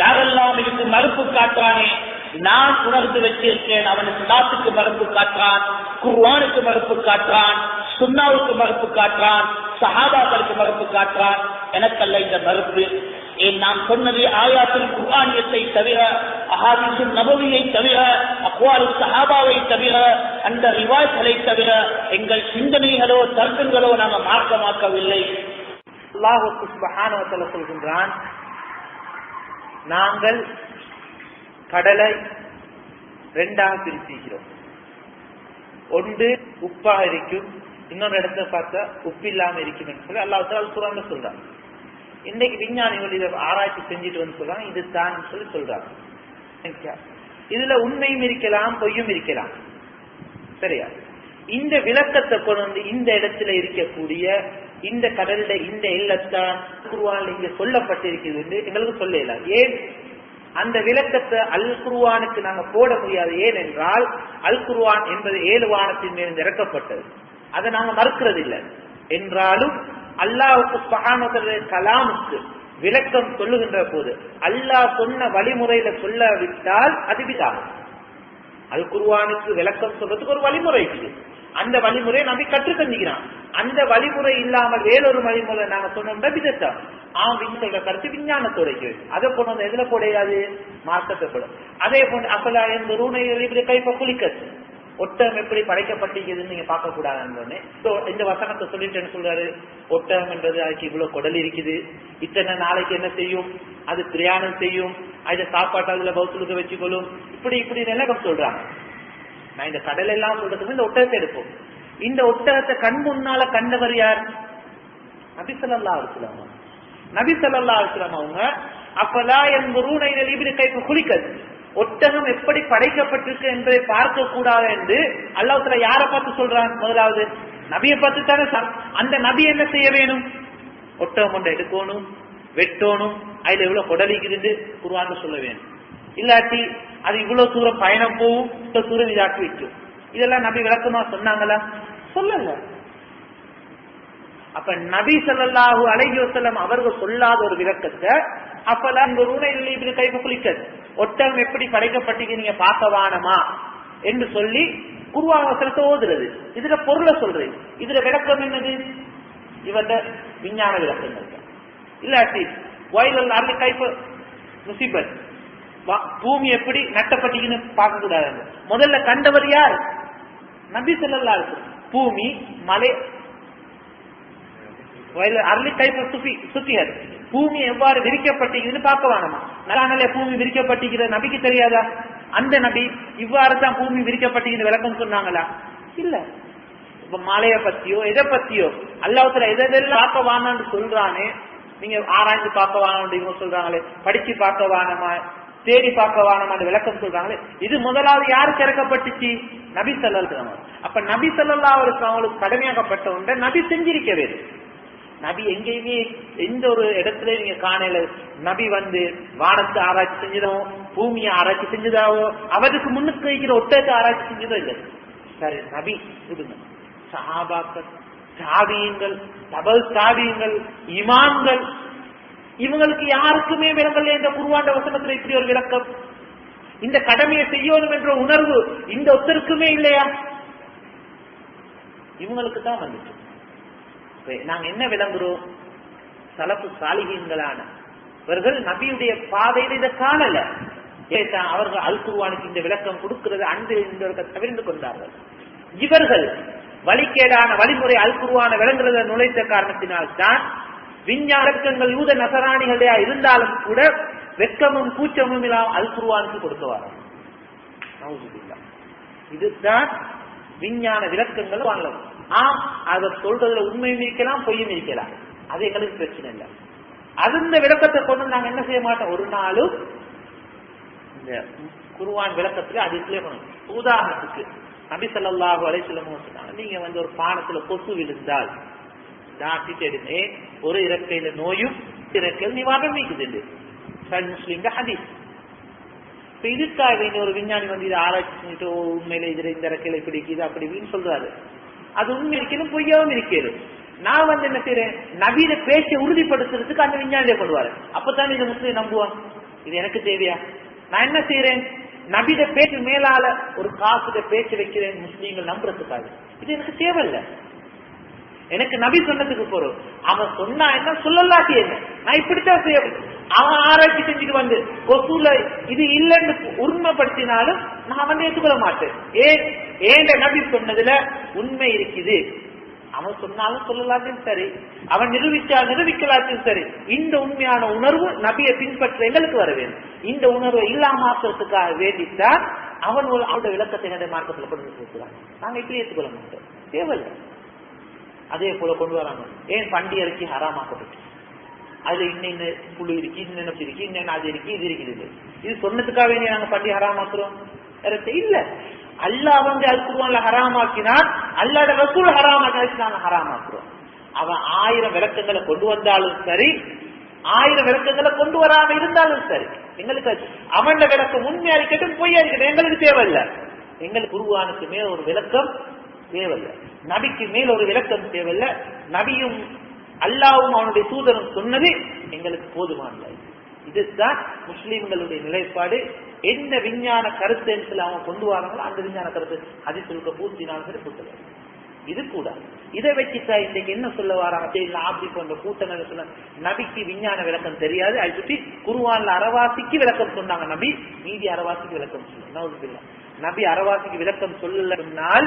யாரெல்லாம் இதுக்கு மறுப்பு காட்டுறானே நான் உணர்ந்து வச்சிருக்கேன். அவனுக்கு நாட்டுக்கு மறுப்பு காட்டுறான் குர்வானுக்கு மறுப்பு காட்டுறான் சுண்ணாவுக்கு மறுப்பு காட்டுறான் சஹாபாக்களுக்கு மறுப்பு காட்டுறான். எனக்கல்ல இந்த மறுப்பு. ஏன் நாம் சொன்னது ஆயாத்தின் குர்ஆனியத்தை தவிர அஹாதிசின் நபவியை தவிர அக்வாலு சஹாபாவை தவிர அந்த ரிவாய்களை தவிர எங்கள் சிந்தனைகளோ தர்க்கங்களோ நாங்கள் மார்க்கமாக்கவில்லை. அல்லாஹுக்கு சுபஹானவத்தல சொல்கின்றான் நாங்கள் கடலை ரெண்டாக பிரிச்சுக்கிறோம். ஒன்று உப்பா இருக்கும் இன்னொரு இடத்துல பார்த்தா உப்பு இல்லாம இருக்கும் சொல்லி அல்லாஹ் தாலா குரான்ல இன்னைக்கு விஞ்ஞானிகள் இதை ஆராய்ச்சி செஞ்சுட்டு வந்து சொல்றாங்க இது தான் சொல்லி சொல்றாங்க. இதுல உண்மையும் இருக்கலாம் பொய்யும் இருக்கலாம். சரியா? இந்த விளக்கத்தை கொண்டு வந்து இந்த இடத்துல இருக்கக்கூடிய இந்த கடல்ல இந்த இல்லத்தான் குருவான் இங்க சொல்லப்பட்டிருக்கிறது என்று எங்களுக்கு சொல்லலாம். ஏன்? அந்த விளக்கத்தை அல் குருவானுக்கு நாங்க போட முடியாது. ஏனென்றால் அல் குருவான் என்பது ஏழு வானத்தின் மேல் இறக்கப்பட்டது அதை நாங்க மறுக்கிறது இல்லை என்றாலும் அல்லாவுக்கு சுபஹானஹு கலாமுக்கு விளக்கம் சொல்லுகின்ற போது அல்லாஹ் சொன்ன வழிமுறையில சொல்லாவிட்டால் அது விதாகும் அல் குருவானுக்கு விளக்கம் சொல்றதுக்கு ஒரு வழிமுறை இருக்குது. அந்த வழிமுறையை நம்பி கற்று தந்திக்கிறான் அந்த வழிமுறை இல்லாமல் வேறொரு வழிமுறை நாங்க சொன்னோம்னா விதத்தான் ஆம் சொல்ற கருத்து விஞ்ஞானத்தோட அதை கொண்டு வந்து எதுல போடையாது? மார்க்கத்தை போட. அதே போன்று அப்பலா எந்த ரூனை கைப்ப குளிக்கத்து ஒட்டகம் எப்படி படைக்கப்பட்டிருக்குதுன்னு நீங்க பார்க்க கூடாதுன்னு இந்த வசனத்தை சொல்லிட்டேன்னு சொல்றாரு? ஒட்டகம் என்றது அதுக்கு இவ்வளவு குடல் இருக்குது. இத்தனை நாளைக்கு என்ன செய்யும்? அது பிரயாணம் செய்யும். அதை சாப்பாட்டு அதுல பௌத்தலுக்கு வச்சுக்கொள்ளும். இப்படி இப்படி நிலகம் சொல்றாங்க? நான் இந்த கடல் எல்லாம் சொல்றதுக்கு இந்த ஒட்டகத்தை எடுப்போம். இந்த ஒட்டகத்தை கண் முன்னால கண்டவர் யார்? நபி சொல்லா அலுவலாமா நபி சொல்லா அலுவலாம் அவங்க அப்பதா என் ரூனை இப்படி கைப்பு குளிக்கது ஒட்டகம் எப்படி படைக்கப்பட்டிருக்கு என்பதை பார்க்க கூடாது என்று அல்லாஹத்துல யாரை பார்த்து சொல்றான்? முதலாவது நபியை பார்த்து தானே அந்த நபி என்ன செய்ய வேணும்? ஒட்டகம் கொண்டு எடுக்கணும் வெட்டணும் அதுல எவ்வளவு கொடலிக்கிறது குருவான்னு சொல்ல வேணும். இல்லாட்டி அது இவ்வளவு தூரம் பயணம் போகும் இவ்வளவு தூரம் இதாக்கி வைக்கும் இதெல்லாம் நபி விளக்கமா சொன்னாங்களா? சொல்லல. அப்ப நபி சல்லாஹூ அலைஹி அவர்கள் சொல்லாத ஒரு விளக்கத்தை அப்பெல்லாம் இந்த ரூணையில் இப்படி கைப்பு குளிக்கிறது ஒட்டகம் எப்படி படைக்கப்பட்டீங்க நீங்க பார்க்கவானமா என்று சொல்லி குருவாவசனத்தை ஓதுறது. இதுல பொருளை சொல்றது. இதுல விளக்கம் என்னது? இவர்த விஞ்ஞான விளக்கம் இல்லாட்டி வயலில் அந்த கைப்பு முசிபத் பூமி எப்படி நட்டப்பட்டீங்கன்னு பார்க்க கூடாது முதல்ல கண்டவர் யார்? நபி சொல்லலா இருக்கு பூமி மலை அர்லி டைப் சுத்தி சுத்தியர் பூமி எவ்வாறு விரிக்கப்பட்டீங்கன்னு பார்க்க வேணாமா? நல்லாங்களே பூமி விரிக்கப்பட்டிருக்கிற நபிக்கு தெரியாதா? அந்த நபி இவ்வாறு தான் பூமி விரிக்கப்பட்டீங்கன்னு விளக்கம் சொன்னாங்களா? இல்ல. இப்ப மலைய பத்தியோ எதை பத்தியோ அல்லாவுத்துல எதெல்லாம் பார்க்க வானான்னு சொல்றானே நீங்க ஆராய்ந்து பார்க்க வானம் சொல்றாங்களே படிச்சு பார்க்க வானமா தேடி பார்க்க அந்த விளக்கம் சொல்றாங்களே. இது முதலாவது யாருக்கு இறக்கப்பட்டுச்சு நபி சல்லா அப்ப நபி சல்லா அவருக்கு அவங்களுக்கு கடமையாக்கப்பட்ட ஒன்றை நபி செஞ்சிருக்க வேண்டும். நபி எங்கேயுமே எந்த ஒரு இடத்துல நீங்க காணல. நபி வந்து வானத்தை ஆராய்ச்சி செஞ்சதோ பூமியை ஆராய்ச்சி செஞ்சதாவோ அவருக்கு முன்னுக்கு வைக்கிற ஒட்டத்தை ஆராய்ச்சி செஞ்சதோ இல்லை. சரி நபி விடுங்க. சஹாபாக்கள் சாவியங்கள் தபல் சாவியங்கள் இமான்கள் இவங்களுக்கு யாருக்குமே விளங்கல இந்த குருவாண்ட வசனத்துல இப்படி ஒரு விளக்கம். இந்த கடமையை செய்யணும் என்ற உணர்வு இந்த ஒத்தருக்குமே இல்லையா? இவங்களுக்கு தான் வந்துச்சு. நாங்க என்ன விளங்குறோம்? சலப்பு சாலிகங்களான இவர்கள் நபியுடைய பாதையில இதை காணல. அவர்கள் அல் குருவானுக்கு இந்த விளக்கம் கொடுக்கிறது அன்பில் தவிர்ந்து கொண்டார்கள். இவர்கள் வழிகேடான வழிமுறை அல் குருவான விளங்குறத நுழைத்த காரணத்தினால் தான் விஞ்ஞானங்கள் யூத நசராணிகளா இருந்தாலும் கூட வெக்கமும் கூச்சமும் இல்லாமல் அல் குருவானுக்கு கொடுக்கவார் இதுதான் விஞ்ஞான விளக்கங்கள் வாங்கலாம். ஆம் அதை சொல்றதுல உண்மையும் இருக்கலாம் பொய்யும் இருக்கலாம். அது எங்களுக்கு பிரச்சனை இல்லை. அது இந்த விளக்கத்தை கொண்டு நாங்க என்ன செய்ய மாட்டோம்? ஒரு நாளும் இந்த குருவான் விளக்கத்துல அது பண்ணுவோம் பண்ணணும். உதாரணத்துக்கு நபி சொல்லாஹு அலைஹி சொன்னாங்க நீங்க வந்து ஒரு பானத்துல கொசு விழுந்தால் நான் எடுங்க ஒரு இறக்கையில நோயும் இறக்கையில் നിവാരണം நீக்குது சரி മുസ്ലിമിന്റെ ഹദീസ്. இப்ப இதுக்காக இன்னொரு விஞ்ஞானி வந்து இதை ஆராய்ச்சி செஞ்சுட்டு ஓ, உண்மையில இதுல இந்த இறக்கையில இப்படி அப்படி இப்படின்னு சொல்றாரு அது உண்மை இருக்கணும் பொய்யாவும் இருக்கிறது நான் வந்து என்ன செய்யறேன் நவீன பேச்சை உறுதிப்படுத்துறதுக்கு அந்த விஞ்ஞானியை கொண்டு வரேன் அப்பதான் இதை முஸ்லீம் நம்புவான் இது எனக்கு தேவையா நான் என்ன செய்யறேன் நபித பேச்சு மேலால ஒரு காசுட பேச்சு வைக்கிறேன் முஸ்லீம்கள் நம்புறதுக்காக இது எனக்கு தேவையில்லை எனக்கு நபி சொன்னதுக்கு போறோம் அவன் சொன்னா என்ன? சொல்லலாட்டி என்ன? நான் இப்படித்தான் செய்ய அவன் ஆராய்ச்சி செஞ்சுட்டு வந்து கொசுல இது இல்லைன்னு உண்மைப்படுத்தினாலும் நான் வந்து ஏற்றுக்கொள்ள மாட்டேன். ஏன்? ஏண்ட நபி சொன்னதுல உண்மை இருக்குது. அவன் சொன்னாலும் சொல்லலாத்தையும் சரி. அவன் நிரூபிச்சா நிரூபிக்கலாத்தையும் சரி. இந்த உண்மையான உணர்வு நபியை பின்பற்ற எங்களுக்கு வர வேண்டும். இந்த உணர்வை இல்லாமாக்குறதுக்காக வேண்டித்தான் அவன் ஒரு அவருடைய விளக்கத்தை என்னுடைய மார்க்கத்தில் கொண்டு வந்து நாங்க இப்படி ஏற்றுக்கொள்ள மாட்டோம். தேவையில்லை. அதே போல கொண்டு வராங்க. ஏன் பண்டி அரிசி ஹராமாக்கப்பட்டு? அதுல இன்ன புழு இருக்கு இன்னும் இருக்கு இன்னும் அது இருக்கு இது இருக்குது இது. இது சொன்னதுக்காக வேண்டிய நாங்க பண்டி ஹராமாக்குறோம். வேற இல்ல. அல்லா வந்து அல் குர்ஆன்ல ஹராமாக்கினான் அல்லாட ரசூல் ஹராமாக்கி நாங்க ஹராமாக்குறோம். அவன் ஆயிரம் விளக்கங்களை கொண்டு வந்தாலும் சரி ஆயிரம் விளக்கங்களை கொண்டு வராம இருந்தாலும் சரி. எங்களுக்கு அவன விளக்கம் உண்மையா இருக்கட்டும் பொய்யா இருக்கட்டும் எங்களுக்கு தேவையில்லை. எங்களுக்கு குருவானுக்குமே ஒரு விளக்கம் தேவையில்லை. நபிக்கு மேல் ஒரு விளக்கம் தேவையில்லை. நபியும் அல்லாவும் அவனுடைய தூதரும் சொன்னது எங்களுக்கு போதுமானது இதுதான் முஸ்லீம்களுடைய நிலைப்பாடு. என்ன விஞ்ஞான கருத்து அவன் கொண்டு வராங்களோ அந்த விஞ்ஞான கருத்து அது சொல்க பூர்த்தினாலும் சரி புத்தகம் இது கூட. இதை வச்சுட்டா இன்னைக்கு என்ன சொல்ல வராங்க? தெரியல அப்படி போன்ற கூட்டங்கள் சொன்ன நபிக்கு விஞ்ஞான விளக்கம் தெரியாது. அதை சுற்றி குருவான்ல அறவாசிக்கு விளக்கம் சொன்னாங்க நபி. மீதி அறவாசிக்கு விளக்கம் சொன்னாங்க. நபி அரவாசிக்கு விளக்கம் சொல்லலைனால்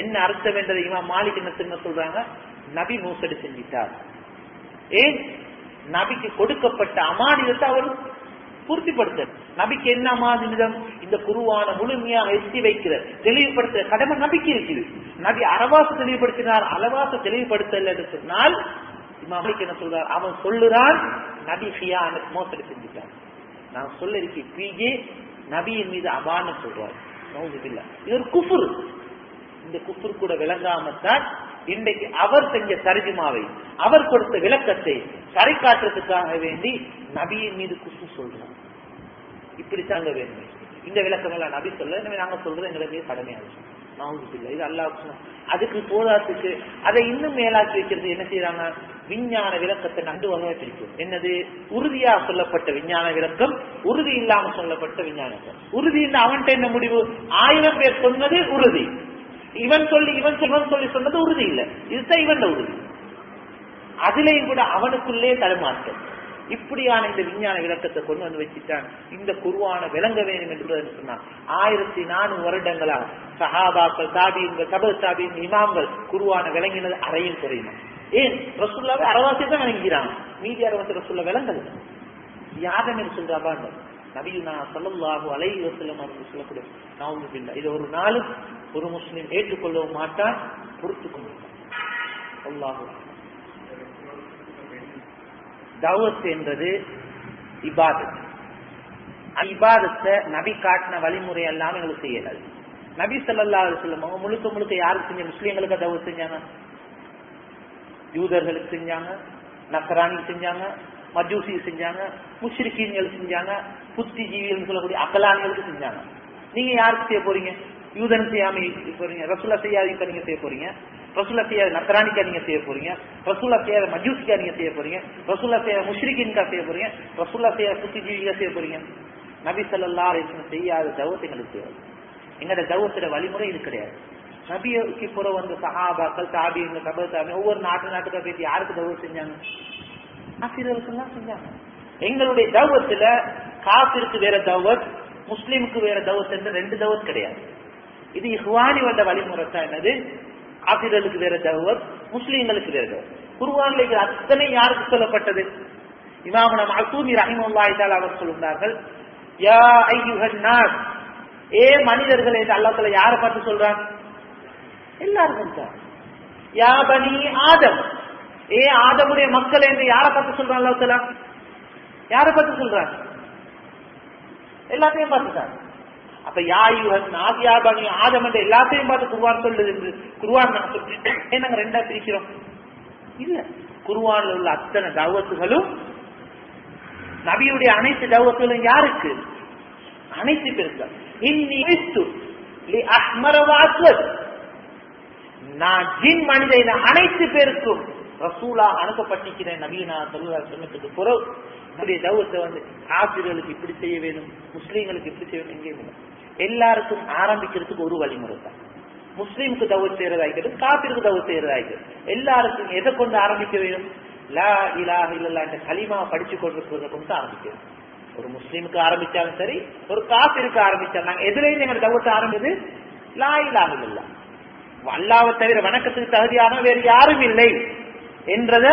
என்ன அர்த்தம் என்றதை இமாம் மாலிக் என்ன திரும்ப சொல்றாங்க? நபி மோசடி செஞ்சிட்டார் ஏன்? நபிக்கு கொடுக்கப்பட்ட அமானிதத்தை அவர் பூர்த்திப்படுத்த நபிக்கு என்ன அமானிதம்? இந்த குருவான முழுமையாக எத்தி வைக்கிற தெளிவுபடுத்த கடமை நபிக்கு இருக்குது. நபி அரவாச தெளிவுபடுத்தினார் அளவாச தெளிவுபடுத்தல என்று சொன்னால் இமாமிக்கு என்ன சொல்றார்? அவன் சொல்லுறான் நபி ஹியா மோசடி செஞ்சுட்டான் நான் சொல்ல இருக்கேன் பிஜே நபியின் மீது அபானம் சொல்றாரு. நோவுதில்லை இது ஒரு குஃபுர். இந்த குஃபுர் கூட விளங்காமத்தான் இன்றைக்கு அவர் செஞ்ச தர்ஜுமாவை அவர் கொடுத்த விளக்கத்தை சரி காட்டுறதுக்காக வேண்டி நபியின் மீது குஃபு சொல்றார். இப்படி தாங்க வேண்டும் இந்த விளக்கமெல்லாம் நபி சொல்ல நாங்க சொல்றது எங்களுக்கு கடமையாக நாவுதுபில்லா. இது அல்லாஹ் அதுக்கு போதாத்துக்கு அதை இன்னும் மேலாக்கி வைக்கிறது என்ன செய்யறாங்க விஞ்ஞான விளக்கத்தை நண்டு வகையை பிரிக்கும். என்னது? உறுதியா சொல்லப்பட்ட விஞ்ஞான விளக்கம் உறுதி இல்லாம சொல்லப்பட்ட விஞ்ஞான விளக்கம். உறுதி அவன்கிட்ட என்ன முடிவு? ஆயிரம் பேர் சொன்னது உறுதி. இவன் சொல்லி இவன் சொல்வன் சொல்லி சொன்னது உறுதி இல்லை. இதுதான் இவன் உறுதி. அதுலேயும் கூட அவனுக்குள்ளே தடுமாற்றம். இப்படியான இந்த விஞ்ஞான விளக்கத்தை கொண்டு வந்து வச்சுட்டான். இந்த குருவான விளங்க வேண்டும் என்று சொன்னான். ஆயிரத்தி நானூறு வருடங்களாக சஹாபாக்கள் சாபியுங்கள் சப சாபியின் இமாம்கள் குருவான விளங்கினது அறையும் குறையுமா ஏன்? ரசுல்லாவே அறவாசி தான் விளங்கிறாங்க மீதி அறவாசி ரசுல்லா விளங்கல. யாதம் என்று சொல்றாங்க நபியுனா சல்லல்லாஹு அலைஹி வஸல்லம் அவர்கள் சொல்லக்கூடிய நாவுது இல்லை இது ஒரு நாளும் ஒரு முஸ்லிம் ஏற்றுக்கொள்ளவும் மாட்டான் பொறுத்துக்க மாட்டான். அல்லாஹு தவத் என்றது இபாதத். இபாதத்த இபாதத்தை நபி காட்டின வழிமுறை எல்லாம் எங்களுக்கு செய்யலாது நபி சொல்லல்லா சொல்லுவாங்க முழுக்க முழுக்க யாருக்கு செஞ்ச முஸ்லீம்களுக்கு தவத் செஞ்சாங்க. யூதர்களுக்கு செஞ்சாங்க. நசராணி செஞ்சாங்க. மஜூசி செஞ்சாங்க. முஷ்ரிக்கீன்கள் செஞ்சாங்க. புத்திஜீவிகள் சொல்லக்கூடிய அக்கலானிகளுக்கு செஞ்சாங்க. நீங்க யாருக்கு செய்ய போறீங்க? யூதன் செய்யாம போறீங்க. ரசுல்லா செய்யாதிக்க நீங்க செய்ய போறீங்க. ரசுல்லா செய்யாத நக்கரானிக்கா நீங்க செய்ய போறீங்க. ரசுல்லா செய்யாத மஜூசிக்கா நீங்க செய்ய போறீங்க. ரசுல்லா செய்யாத முஷ்ரிக்கின்கா செய்ய போறீங்க. ரசுல்லா செய்யாத புத்திஜீவிகா செய்ய போறீங்க. நபி சல்லா அலைஹி செய்யாத தவத்தை எங்களுக்கு தேவை எங்களோட தவத்தோட வழிமுறை இது கிடையாது. நபிக்கு புற வந்த சஹாபாக்கள் தாபியங்க சபை தாபி ஒவ்வொரு நாட்டு நாட்டுக்கா பேசி யாருக்கு தவறு செஞ்சாங்க? ஆசிரியர்களுக்கு தான் செஞ்சாங்க. எங்களுடைய தௌவத்துல காசிற்கு வேற தௌவத் முஸ்லீமுக்கு வேற தௌவத் என்று ரெண்டு தௌவத் கிடையாது. இது இஹ்வானி வந்த வழிமுறை தான் என்னது? ஆசிரியர்களுக்கு வேற தகவல் முஸ்லீம்களுக்கு வேற தகவல் குருவான்ல இது அத்தனை யாருக்கு சொல்லப்பட்டது? இமாமன மசூமி ரஹிமுல்லாஹி தஆலா அவர் சொல்கிறார்கள் யா ஐயுகன் நாஸ் ஏ மனிதர்கள் என்று அல்லாத்துல யாரை பார்த்து சொல்றான்? எல்லாருக்கும் தான் யா பனி ஆதம் ஏ ஆதமுடைய மக்கள் என்று யாரை பார்த்து சொல்றான் அல்லாத்துல யாரை பார்த்து சொல்றான்? எல்லாத்தையும் பார்த்துட்டான். அப்ப யாயுவன் ஆசியா பனி ஆதம் எல்லாத்தையும் பார்த்து குருவான் சொல்லுது என்று குருவான் நான் சொல்றேன் ஏன் நாங்க ரெண்டா பிரிக்கிறோம்? இல்ல. குருவான்ல உள்ள அத்தனை தவத்துகளும் நபியுடைய அனைத்து தௌவத்துகளும் யாருக்கு? அனைத்து பேருக்கு. இன்னி நான் ஜின் மனித அனைத்து பேருக்கும் ரசூலா அனுப்பப்பட்டிருக்கிறேன் நவீனா சொல்லுவார் சொன்னதுக்கு பிறகு. நம்முடைய தௌவத்தை வந்து காபிர்களுக்கு இப்படி செய்ய வேணும் முஸ்லீம்களுக்கு இப்படி செய்ய வேணும் எங்கே எல்லாருக்கும் ஆரம்பிக்கிறதுக்கு ஒரு வழிமுறை தான் முஸ்லீமுக்கு தவறு செய்யறதாய்க்கிறது காப்பிற்கு தவறு செய்யறதாய்க்கிறது எல்லாருக்கும் எதை கொண்டு ஆரம்பிக்க வேண்டும்? லா இலா இல்லல்லா என்ற களிமாவை படிச்சு கொண்டிருக்கிறத கொண்டு ஆரம்பிக்கிறது ஒரு முஸ்லீமுக்கு ஆரம்பிச்சாலும் சரி ஒரு காப்பிற்கு ஆரம்பிச்சாலும் நாங்க எதுலேயும் எங்க தவறு ஆரம்பிது லா இலா இல்லல்லா அல்லாவை தவிர வணக்கத்துக்கு தகுதியான வேறு யாரும் இல்லை என்றத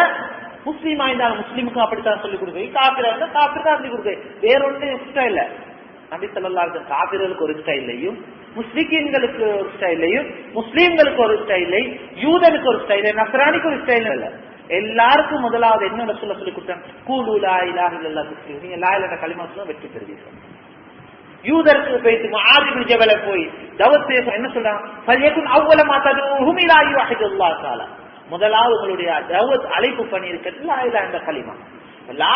முஸ்லீம் ஆயிருந்தாலும் முஸ்லீமுக்கும் அப்படித்தான் சொல்லிக் கொடுக்கு காப்பிரா இருந்தா காப்பிற்கு சொல்லி கொடுக்குறேன் வேற ஒன்றும் எக்ஸ்ட்ரா இல்லை. நபி சொல்லா காபிர்களுக்கு ஒரு ஸ்டைலையும் முஸ்லிம்களுக்கு ஒரு ஸ்டைலையும் முஸ்லீம்களுக்கு ஒரு ஸ்டைலை யூதனுக்கு ஒரு ஸ்டைல் நசரானிக்கு ஒரு ஸ்டைல் இல்ல. எல்லாருக்கும் முதலாவது என்ன சொல்ல சொல்லி கொடுத்தேன் கூலு லா இலாஹ நீங்க லா இலாஹ கலிமா வெற்றி பெறுவீர்கள். யூதருக்கு போயிட்டு ஆதிபு ஜவல போய் தவத்து என்ன சொல்றாங்க? ஃபல்யகுன் அவ்வளமா மாத்தாது இலா யுஹிதுல்லாஹ் தஆலா. முதலாவது உங்களுடைய தவத் அழைப்பு பண்ணியிருக்கிறது லா இலாஹ என்ற களிமா லா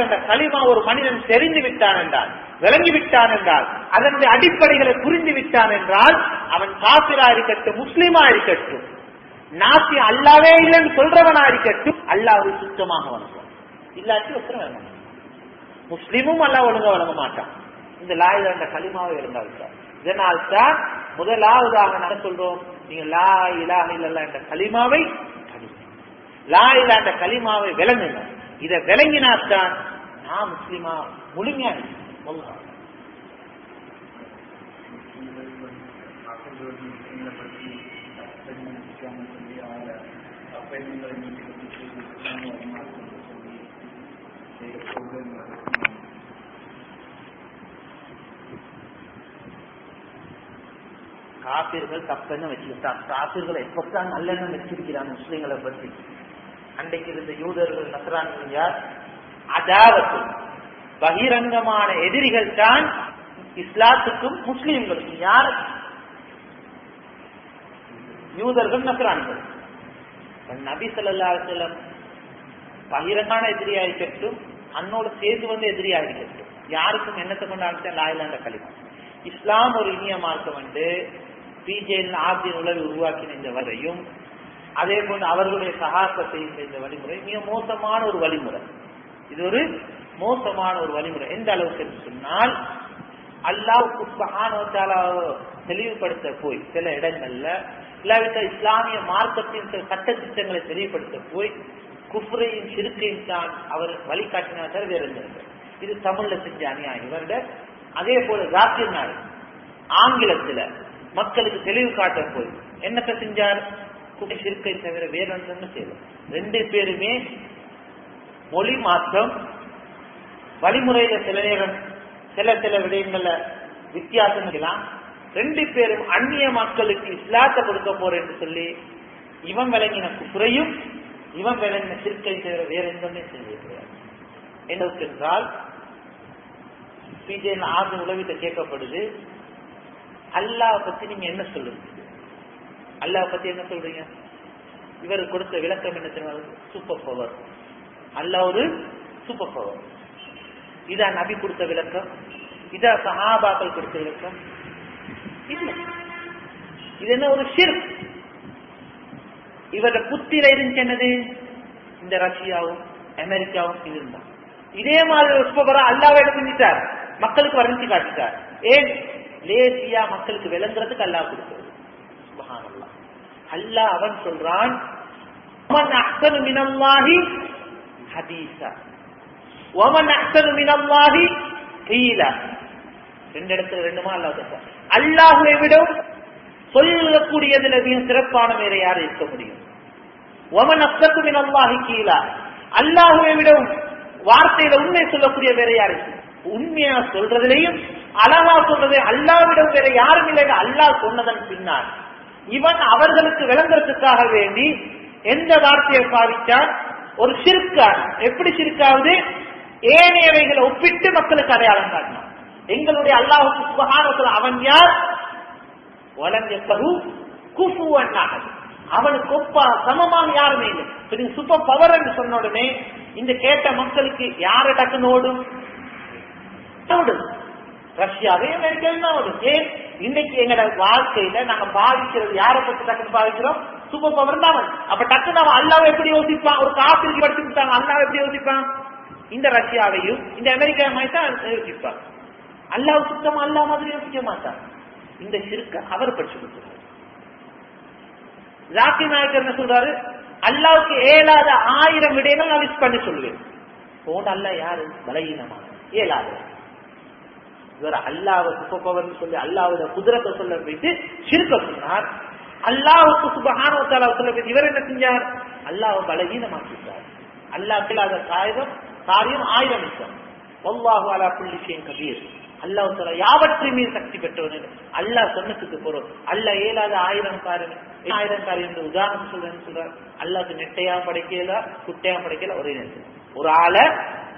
என்ற கலிமா ஒரு மனிதன் தெரிந்து விட்டான் என்றால் விளங்கி விட்டான் என்றால் அதனுடைய அடிப்படைகளை புரிந்து விட்டான் என்றால் அவன் காசிரா இருக்கட்டும் முஸ்லிமா இருக்கட்டும் நாசி அல்லாவே இல்லைன்னு சொல்றவனா இருக்கட்டும் அல்லாவை சுத்தமாக வணங்கும் இல்லாட்டி ஒருத்தர் வேணும் முஸ்லிமும் அல்ல ஒழுங்கா வழங்க மாட்டான். இந்த லாயில அந்த களிமாவை இருந்தால் இதனால் தான் முதலாவதாக நான் சொல்றோம் நீங்க லா இலா இல்ல என்ற களிமாவை படிங்க. லா இலா என்ற களிமாவை விளங்குங்க. இதை விளங்கினாத்தான் நான் முஸ்லிமா முழுமையா இருக்கேன். அல்லாஹ். காப்பீர்கள் தப்பெண்ணம் வச்சுக்கிட்டான் காப்பீர்கள் எப்பத்தான் நல்லெண்ணம் வச்சிருக்கிறான் முஸ்லீம்களை பற்றி அன்றைக்கு இருந்த யூதர்கள் நசரான்கள் யார்? அதாவது பகிரங்கமான எதிரிகள் தான் இஸ்லாத்துக்கும் முஸ்லீம்களுக்கும். யார்? யூதர்கள் நசரான்கள் நபி ஸல்லல்லாஹு செல்லம் வஸல்லம் பகிரங்கான எதிரியா இருக்கட்டும் அன்னோட சேர்ந்து வந்து எதிரியா இருக்கட்டும் யாருக்கும் என்னத்தை கொண்டு ஆரம்பிச்சா லாயிலாண்ட களிமா இஸ்லாம் ஒரு இனிய மார்க்கம் வந்து பிஜேஎல் ஆப்தின் உலகை உருவாக்கின இந்த வரையும் அதே போன்று அவர்களுடைய சகாசத்தையும் செய்த வழிமுறை மிக மோசமான ஒரு வழிமுறை. இது ஒரு மோசமான ஒரு வழிமுறை. எந்த அளவுக்கு என்று சொன்னால் அல்லாஹ் சுப்ஹானஹு தெளிவுபடுத்த போய் சில இடங்கள்ல இல்லாவிட்ட இஸ்லாமிய மார்க்கத்தின் சில சட்டத்திட்டங்களை தெளிவுபடுத்த போய் குஃப்ரையும் சிறுக்கையும் தான் அவர் வழிகாட்டினார் தவிர வேறு இது தமிழ்ல செஞ்ச அநியாயம். இவருட அதே போல ஜாத்திய நாடு ஆங்கிலத்துல மக்களுக்கு தெளிவு காட்ட போய் என்னத்தை செஞ்சார்? குடி சிற்கை தவிர வேறு ஒன்றும் செய்யல. ரெண்டு பேருமே மொழி மாற்றம் வழிமுறையில சில நேரம் சில சில விடயங்கள்ல வித்தியாசம் இருக்கலாம். ரெண்டு பேரும் அந்நிய மக்களுக்கு இஸ்லாத்தை கொடுக்க போறேன்னு என்று சொல்லி இவன் விளங்கின குறையும் இவன் விளங்கின சிற்கை தவிர வேற எதுவுமே செஞ்சிருக்கிறார் என்ன என்றால் பிஜே ஆறு உலகிட்ட கேட்கப்படுது அல்லாஹ் பத்தி நீங்க என்ன சொல்லுங்க? அல்லாஹ் பத்தி என்ன சொல்றீங்க? இவர் கொடுத்த விளக்கம் என்ன தெரியுமா? சூப்பர் பவர் அல்லாஹ் ஒரு சூப்பர் பவர் இதா நபி கொடுத்த விளக்கம். இதா சஹாபாக்கள் கொடுத்த விளக்கம். இது என்ன ஒரு சிறு இவர புத்திர இருந்துச்சு என்னது? இந்த ரஷ்யாவும் அமெரிக்காவும் இருந்தான் இதே மாதிரி ஒரு சூப்பரா அல்லாவை செஞ்சிட்டார்? மக்களுக்கு வரைஞ்சி காட்டிட்டார். ஏன்? லேசியா மக்களுக்கு விளங்குறதுக்கு அல்லாஹ் கொடுக்கிறது சுபஹானல்லாஹ். அல்லாஹ் அவன் சொல்றான் "வமன் அஹ்சனு மினல்லாஹி ஹதீஸா. வமன் அஹ்சனு மினல்லாஹி கீலா. ரெண்டு இடத்துல ரெண்டுமா அல்லாஹ் சொல்றான் அல்லாஹுவை விட சொல்லக்கூடியதுல சிறப்பான வேற யாரும் இருக்க முடியும்? ஒமன் அஸ்தக்கு மின் கீழா அல்லாஹுவை விட வார்த்தையில உண்மை சொல்லக்கூடிய வேற யாரு உண்மையா சொல்றதுலயும் அழகா சொல்றது அல்லாவிடம் வேற யாரும் இல்லை. அல்லாஹ் சொன்னதன் பின்னால். இவன் அவர்களுக்கு விளங்குறதுக்காக வேண்டி எந்த வார்த்தையை பாதிச்சா ஒரு சிறுக்கான் எப்படி சிறுக்காவது? ஏனையவைகளை ஒப்பிட்டு மக்களுக்கு அடையாளம் காட்டினான். எங்களுடைய அல்லாஹுக்கு சுபகான அவன் யார்? வலங்கெப்பரு குஃபுவன் அஹத். அவனுக்கு ஒப்பா சமமான யாருமே இல்லை. சூப்பர் பவர் என்று சொன்ன உடனே இந்த கேட்ட மக்களுக்கு யார டக்குன்னு ஓடும்? ஓடும் ரஷ்யாவே அமெரிக்காவே தான் ஓடும். ஏன்? இன்னைக்கு எங்கட வாழ்க்கையில நாங்க பாதிக்கிறது யாரை பத்தி டக்குன்னு பாதிக்கிறோம் சூப்பர் பவர் தான் அப்ப டக்குன்னு அவன் அல்லாவை எப்படி யோசிப்பான்? ஒரு காப்பிற்கு படிச்சு கொடுத்தாங்க அல்லாவை எப்படி யோசிப்பான்? இந்த ரஷ்யாவையும் இந்த அமெரிக்கா மாதிரி தான் யோசிப்பான். அல்லாஹ் சுத்தமா அல்லா மாதிரி யோசிக்க மாட்டான். இந்த சிறுக்க அவர் படிச்சு கொடுத்துருவார் ஜாக்கி நாயக்கர் என்ன சொல்றாரு? அல்லாவுக்கு ஏழாத ஆயிரம் விடயங்கள் நான் லிஸ்ட் பண்ணி சொல்லுவேன். போன அல்ல யாரு? பலகீனமா? ஏழாவது. இவர் அல்லாவை சுப்பவர்னு சொல்லி அல்லாவோட குதிரத்தை சொல்ல போயிட்டு சிறுக்க சொன்னார். அல்லாவுக்கு சுபஹானவத்தாலா சொல்ல போயிட்டு இவர் என்ன செஞ்சார்? அல்லாவை பலகீனமாக்கிட்டார். அல்லாஹ் இல்லாத காயம் காரியம் ஆயிரம் நிமிஷம் அலா புள்ளி கபீர். அல்லாஹ் சொல்ல யாவற்றை சக்தி பெற்றவன்? அல்லாஹ் சொன்னதுக்கு போறோம். அல்ல ஏழாத ஆயிரம் காரியம். ஆயிரம் காரியம்? என்று உதாரணம் சொல்றேன்னு சொல்றார். அல்லாஹ் நெட்டையா படைக்கல குட்டையா படைக்கல ஒரே நேரத்தில். ஒரு ஆளை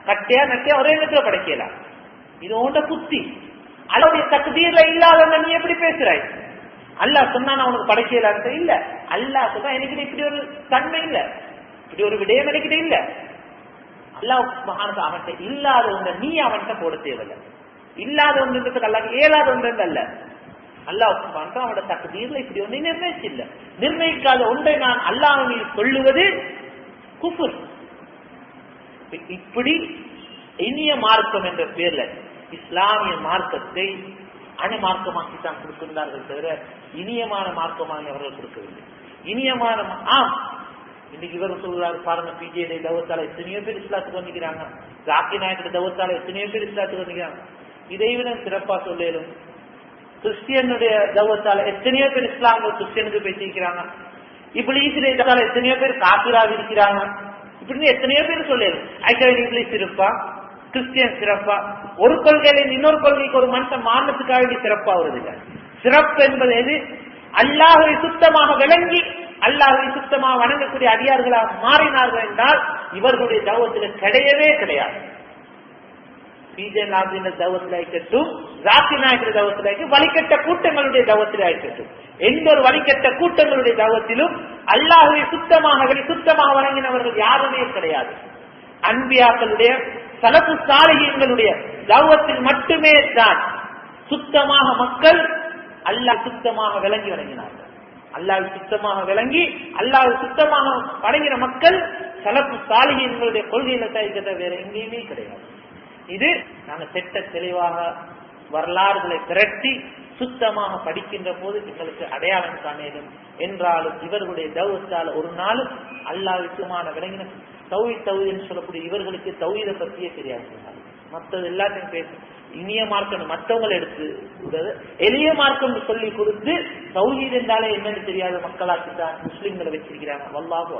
கட்டையா நெட்டையா ஒரே நேரத்தில் படைக்கலாம் இது உண்ட புத்தி. அல்லாவுடைய தகுதியில இல்லாத நீ எப்படி பேசுறாய்? அல்லாஹ் சொன்னா நான் உனக்கு படைக்கலான்னு இல்ல. அல்லாஹ் சொன்னா எனக்கு இப்படி ஒரு தன்மை இல்ல. இப்படி ஒரு விடயம் எனக்கிட்ட இல்ல. அல்லாஹ் மகானுக்கு அவன்கிட்ட இல்லாத ஒன்று நீ அவன்கிட்ட போட தேவையில்லை. இல்லாத ஒன்றுன்றதுக்கு அல்லாஹ் இயலாத ஒன்று அல்ல அல்லாஹ் சுப்ஹானஹு அவனோட தக்தீர்ல இப்படி ஒன்றை நிர்ணயிச்சில்ல. நிர்ணயிக்காத ஒன்றை நான் அல்லாஹ் நீ சொல்லுவது குஃபுர். இப்படி இனிய மார்க்கம் என்ற பேர்ல இஸ்லாமிய மார்க்கத்தை அணுமார்க்கமாக்கித்தான் கொடுக்கின்றார்கள் தவிர இனியமான மார்க்கமாக அவர்கள் கொடுக்கவில்லை. இனியமான ஆம். இன்னைக்கு இவர் சொல்றாரு பாருங்க பிஜேடி தவத்தால எத்தனையோ பேர் இஸ்லாத்துக்கு வந்துக்கிறாங்க ஜாக்கி நாயக்கோட தவத்தால எத்தனையோ பேர் இஸ்லாத்துக்கு வந்துக்கிறாங்க இதை விட சிறப்பா சொல்லும் கிறிஸ்டியனுடைய தவத்தால எத்தனையோ பேர் இஸ்லாம் கிறிஸ்டியனுக்கு பேசிக்கிறாங்க இப்படி ஈஸ்வரத்தால எத்தனையோ பேர் காப்பிராக இருக்கிறாங்க இப்படின்னு எத்தனையோ பேர் சொல்லலும் ஐக்கிய இங்கிலீஷ் சிறப்பா. கிறிஸ்டியன் சிறப்பா? ஒரு கொள்கையில இன்னொரு கொள்கைக்கு ஒரு மனுஷன் மாநிலத்துக்காக வேண்டி சிறப்பா வருது சிறப்பு என்பது எது? அல்லாஹை சுத்தமாக விளங்கி அல்லாஹை சுத்தமாக வணங்கக்கூடிய அடியார்களாக மாறினார்கள் என்றால் இவர்களுடைய தவத்தில் கிடையவே கிடையாது. பிஜே நாதின தவத்தில் ஆயிக்கட்டும் ராத்தி நாயகர் தவத்தில் இருக்க வழிகட்ட கூட்டங்களுடைய தவத்தில் ஆயிக்கட்டும். எந்த ஒரு வழிகட்ட கூட்டங்களுடைய தவத்திலும் அல்லாஹுவை சுத்தமாக சுத்தமாக வழங்கினவர்கள் யாருமே கிடையாது. அன்பியாக்களுடைய சலப்பு சாலைகளுடைய தவத்தில் மட்டுமே தான் சுத்தமாக மக்கள் அல்லாஹ் சுத்தமாக விளங்கி வழங்கினார்கள் அல்லாஹ் சுத்தமாக விளங்கி அல்லாஹ் சுத்தமாக வழங்கின மக்கள் சலப்பு சாலிகளுடைய கொள்கையில தயாரிக்கிறத வேற எங்கேயுமே கிடையாது. இது நாங்க திட்ட தெளிவாக வரலாறுகளை திரட்டி சுத்தமாக படிக்கின்ற போது எங்களுக்கு அடையாளம் காணேடும் என்றாலும் இவர்களுடைய தௌவத்தால் ஒரு நாளும் அல்லாஹ் சுத்தமான விளங்கின தௌவி தௌஹின்னு சொல்லக்கூடிய இவர்களுக்கு தௌஹீதை பற்றியே தெரியாது. மற்றது எல்லாத்தையும் பேச இனிய மார்க்கம் மற்றவங்களை எடுத்து எளிய மார்க்கம் சொல்லி கொடுத்து தௌஹீத் என்றாலே என்னன்னு தெரியாத மக்களாக்கித்தான் முஸ்லிம்களை வச்சிருக்கிறாங்க. வல்லாஹு